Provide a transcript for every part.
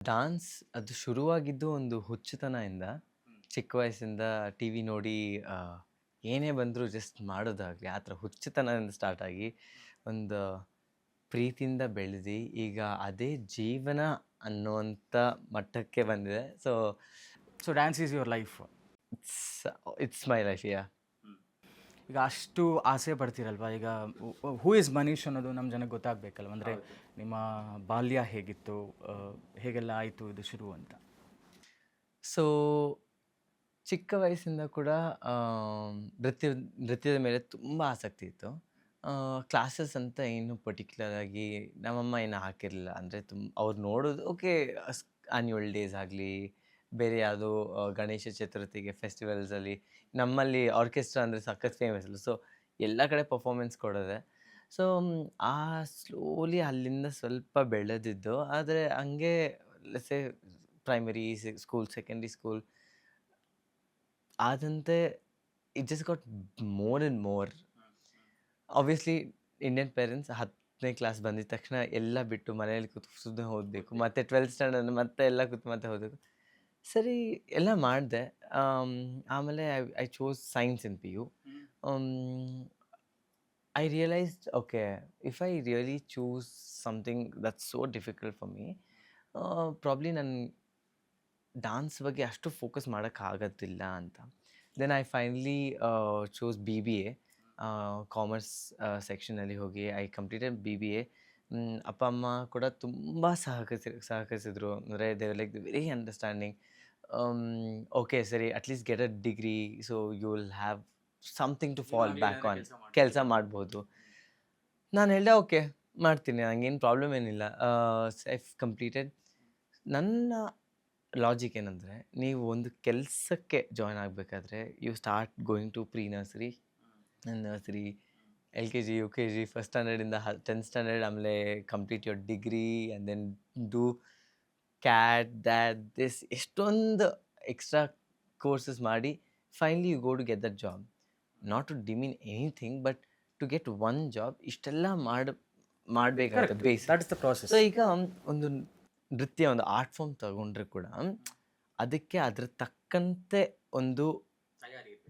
Dance ಅದು ಶುರುವಾಗಿದ್ದು ಒಂದು ಹುಚ್ಚುತನದಿಂದ ಚಿಕ್ಕ ವಯಸ್ಸಿಂದ ಟಿ ವಿ ನೋಡಿ ಏನೇ ಬಂದರೂ ಜಸ್ಟ್ ಮಾಡೋದಾಗಲಿ ಆ ಥರ ಹುಚ್ಚುತನದಿಂದ ಸ್ಟಾರ್ಟ್ ಆಗಿ ಒಂದು ಪ್ರೀತಿಯಿಂದ ಬೆಳೆದು ಈಗ ಅದೇ ಜೀವನ ಅನ್ನುವಂಥ ಮಟ್ಟಕ್ಕೆ ಬಂದಿದೆ. So so dance is your life it's it's my life yeah ಈಗ ಅಷ್ಟು ಆಸೆ ಪಡ್ತೀರಲ್ವಾ? ಈಗ ಹೂ ಇಸ್ ಮನೀಶ್ ಅನ್ನೋದು ನಮ್ಮ ಜನಕ್ಕೆ ಗೊತ್ತಾಗಬೇಕಲ್ವ? ಅಂದರೆ ನಿಮ್ಮ ಬಾಲ್ಯ ಹೇಗಿತ್ತು? ಹೇಗೆಲ್ಲ ಆಯಿತು ಇದು ಶುರು ಅಂತ? ಸೊ ಚಿಕ್ಕ ವಯಸ್ಸಿಂದ ಕೂಡ ನೃತ್ಯ, ನೃತ್ಯದ ಮೇಲೆ ತುಂಬ ಆಸಕ್ತಿ ಇತ್ತು. ಕ್ಲಾಸಸ್ ಅಂತ ಏನು ಪರ್ಟಿಕ್ಯುಲರ್ ಆಗಿ ನಮ್ಮಮ್ಮ ಏನು ಹಾಕಿರಲಿಲ್ಲ. ಅಂದರೆ ತುಂಬ ಅವ್ರು ನೋಡೋದು ಓಕೆ ಆ್ಯನ್ಯುವಲ್ ಡೇಸ್ ಆಗಲಿ ಬೇರೆ ಯಾವುದು ಗಣೇಶ ಚತುರ್ಥಿಗೆ ಫೆಸ್ಟಿವಲ್ಸಲ್ಲಿ ನಮ್ಮಲ್ಲಿ ಆರ್ಕೆಸ್ಟ್ರಾ ಅಂದರೆ ಸಖತ್ ಫೇಮಸ್ ಅಲ್ಲ. ಸೊ ಎಲ್ಲ ಕಡೆ ಪರ್ಫಾರ್ಮೆನ್ಸ್ ಕೊಡೋದೆ. ಸೊ ಆ ಸ್ಲೋಲಿ ಅಲ್ಲಿಂದ ಸ್ವಲ್ಪ ಬೆಳೆದಿದ್ದು. ಆದರೆ ಹಂಗೆ say primary school secondary school ಆದಂತೆ it just got more and more obviously Indian parents ಹತ್ತನೇ ಕ್ಲಾಸ್ ಬಂದಿದ ತಕ್ಷಣ ಎಲ್ಲ ಬಿಟ್ಟು ಮನೆಯಲ್ಲಿ ಕೂತು ಸುಮ್ಮನೆ ಓದಬೇಕು. ಮತ್ತು ಟ್ವೆಲ್ತ್ ಸ್ಟ್ಯಾಂಡರ್ಡ್ ಮತ್ತೆ ಎಲ್ಲ ಕೂತು ಮತ್ತೆ ಓದಬೇಕು. ಸರಿ ಎಲ್ಲ ಮಾಡಿದೆ. ಆಮೇಲೆ I I chose science in P U I realised okay if I really choose something that's so difficult for me probably ನನ್ನ ಡಾನ್ಸ್ ಬಗ್ಗೆ ಅಷ್ಟು ಫೋಕಸ್ ಮಾಡೋಕ್ಕಾಗತ್ತಿಲ್ಲ ಅಂತ. Then I finally choose B B A commerce ಸೆಕ್ಷನಲ್ಲಿ ಹೋಗಿ I completed B B A ಅಪ್ಪ ಅಮ್ಮ ಕೂಡ ತುಂಬ ಸಹಕರಿಸಿ ಸಹಕರಿಸಿದ್ರು. ಅಂದರೆ they like very understanding okay ಸರಿ at least get a degree so you will have something to fall back on ಕೆಲಸ ಮಾಡ್ಬೋದು. ನಾನು ಹೇಳಿದೆ ಓಕೆ ಮಾಡ್ತೀನಿ ನನಗೇನು ಪ್ರಾಬ್ಲಮ್ ಏನಿಲ್ಲ. ಸೆಫ್ ಕಂಪ್ಲೀಟೆಡ್ ನನ್ನ ಲಾಜಿಕ್ ಏನಂದರೆ ನೀವು ಒಂದು ಕೆಲಸಕ್ಕೆ ಜಾಯ್ನ್ ಆಗಬೇಕಾದ್ರೆ you start going to pre nursery nursery L K G U K G first ಸ್ಟ್ಯಾಂಡರ್ಡಿಂದ tenth standard ಆಮೇಲೆ complete your degree and then do CAT that this ಎಷ್ಟೊಂದು ಎಕ್ಸ್ಟ್ರಾ ಕೋರ್ಸಸ್ ಮಾಡಿ finally you go to get that job not to demean anything but to get one job ಇಷ್ಟೆಲ್ಲ ಮಾಡಿ ಮಾಡಬೇಕಾಗುತ್ತೆ base the process so ಈಗ ಒಂದು ನೃತ್ಯ ಒಂದು art form ತಗೊಂಡ್ರೆ ಕೂಡ ಅದಕ್ಕೆ ಅದ್ರ ತಕ್ಕಂತೆ ಒಂದು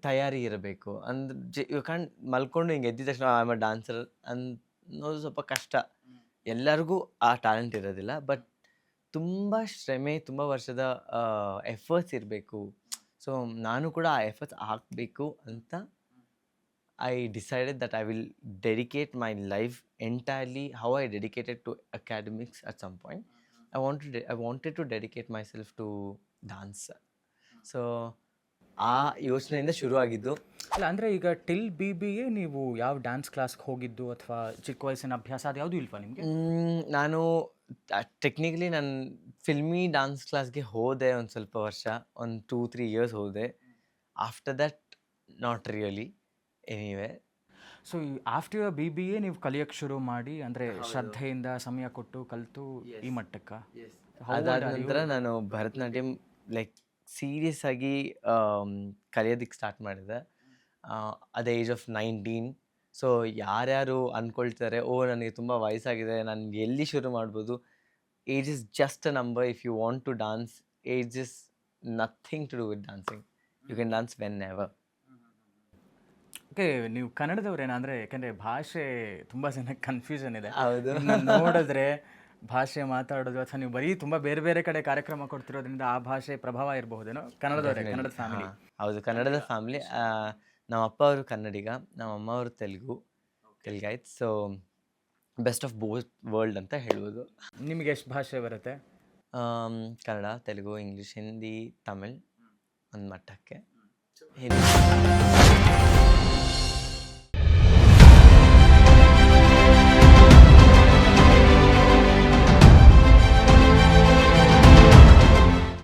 ತಯಾರಿ ಇರಬೇಕು. ಅಂದ್ರೆ ಕಾಣ್ ಮಲ್ಕೊಂಡು ಹಿಂಗೆ ಎದ್ದಿದ ತಕ್ಷಣ ಐ ಎ ಡಾನ್ಸರ್ ಅನ್ನೋದು ಸ್ವಲ್ಪ ಕಷ್ಟ. ಎಲ್ಲರಿಗೂ ಆ ಟ್ಯಾಲೆಂಟ್ ಇರೋದಿಲ್ಲ. ಬಟ್ ತುಂಬ ಶ್ರಮೆ ತುಂಬ ವರ್ಷದ ಎಫರ್ಟ್ಸ್ ಇರಬೇಕು. ಸೊ ನಾನು ಕೂಡ ಆ ಎಫರ್ಟ್ಸ್ ಹಾಕಬೇಕು ಅಂತ I decided that I will dedicate my life entirely how I dedicated to academics at some point I wanted I wanted to dedicate myself to dance so ಆ ಯೋಚನೆಯಿಂದ ಶುರು ಆಗಿದ್ದು ಅಲ್ಲ ಅಂದರೆ ಈಗ ಟಿಲ್ ಬಿ ಬಿ ಎ ನೀವು ಯಾವ dance ಕ್ಲಾಸ್ಗೆ ಹೋಗಿದ್ದು ಅಥವಾ ಚಿಕ್ಕ ವಯಸ್ಸಿನ ಅಭ್ಯಾಸ ಅದು ಯಾವುದೂ ಇಲ್ವಾ ನಿಮಗೆ? ಮ್, ನಾನು ಟೆಕ್ನಿಕಲಿ ನಾನು ಫಿಲ್ಮಿ ಡ್ಯಾನ್ಸ್ ಕ್ಲಾಸ್ಗೆ ಹೋದೆ ಒಂದು ಸ್ವಲ್ಪ ವರ್ಷ ಒಂದು ಟೂ ತ್ರೀ ಇಯರ್ಸ್ ಹೋದೆ. After that not really anyway so after your B B A ನೀವು ಕಲಿಯೋಕ್ಕೆ ಶುರು ಮಾಡಿ ಅಂದರೆ ಶ್ರದ್ಧೆಯಿಂದ ಸಮಯ ಕೊಟ್ಟು ಕಲಿತು ಈ ಮಟ್ಟಕ್ಕೆ? ಅದಾದ ನಂತರ ನಾನು ಭರತನಾಟ್ಯಂ ಲೈಕ್ ಸೀರಿಯಸ್ ಆಗಿ ಕಲಿಯೋದಕ್ಕೆ ಸ್ಟಾರ್ಟ್ ಮಾಡಿದೆ. At age of nineteen. So ಯಾರ್ಯಾರು ಅಂದ್ಕೊಳ್ತಾರೆ ಓ ನನಗೆ ತುಂಬ ವಯಸ್ಸಾಗಿದೆ ನಾನು ಎಲ್ಲಿ ಶುರು ಮಾಡ್ಬೋದು? Age is just a number if you want to dance age is nothing to do with dancing. You can dance whenever okay ನೀವು ಕನ್ನಡದವ್ರೇನಾ? ಅಂದರೆ ಯಾಕಂದರೆ ಭಾಷೆ ತುಂಬ ಜನಕ್ಕೆ ಕನ್ಫ್ಯೂಷನ್ ಇದೆ. ಹೌದು. ನೋಡಿದ್ರೆ ಭಾಷೆ ಮಾತಾಡೋದು ಅಥವಾ ನೀವು ಬರೀ ತುಂಬ ಬೇರೆ ಬೇರೆ ಕಡೆ ಕಾರ್ಯಕ್ರಮ ಕೊಡ್ತಿರೋದ್ರಿಂದ ಆ ಭಾಷೆ ಪ್ರಭಾವ ಇರಬಹುದೇನೋ? ಕನ್ನಡದವರೇ ಕನ್ನಡದ ಫ್ಯಾಮಿಲಿ ಹೌದು. ಕನ್ನಡದ ಫ್ಯಾಮಿಲಿ ನಮ್ಮ ಅಪ್ಪ ಅವರು ಕನ್ನಡಿಗ ನಮ್ಮ ಅಮ್ಮ ಅವರು Telugu ತೆಲುಗಾಯ್ತು so best of both world ಅಂತ ಹೇಳ್ಬೋದು. ನಿಮಗೆ ಎಷ್ಟು ಭಾಷೆ ಬರುತ್ತೆ? ಕನ್ನಡ ತೆಲುಗು ಇಂಗ್ಲೀಷ್ ಹಿಂದಿ ತಮಿಳ್ ಒಂದು ಮಟ್ಟಕ್ಕೆ. ಹಿಂದಿ